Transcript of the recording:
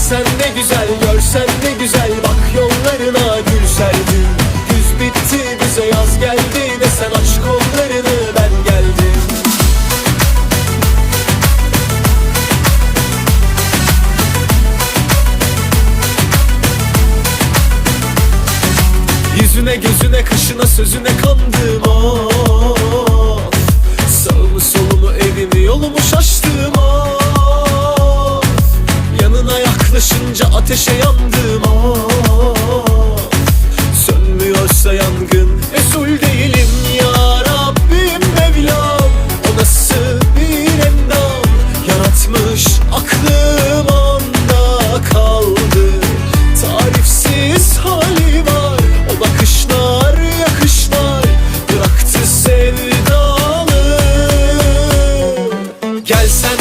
Gelsen ne güzel görsen ne güzel. Bak yollarına gül serdim Güz bitti bize yaz geldi Desen aç kollarını ben geldim. Yüzüne gözüne kaşına sözüne kandım. Of Sağımı solumu evimi yolumu şaştım Karışınca ateşe yandım oh, Sönmüyorsa yangın Mesul değilim ya Rabbim Mevlam. O nasıl bir endam? Yaratmış aklım anda kaldı. Tarifsiz hali var O bakışlar yakışlar. Bıraktı sevdalı. Gelsen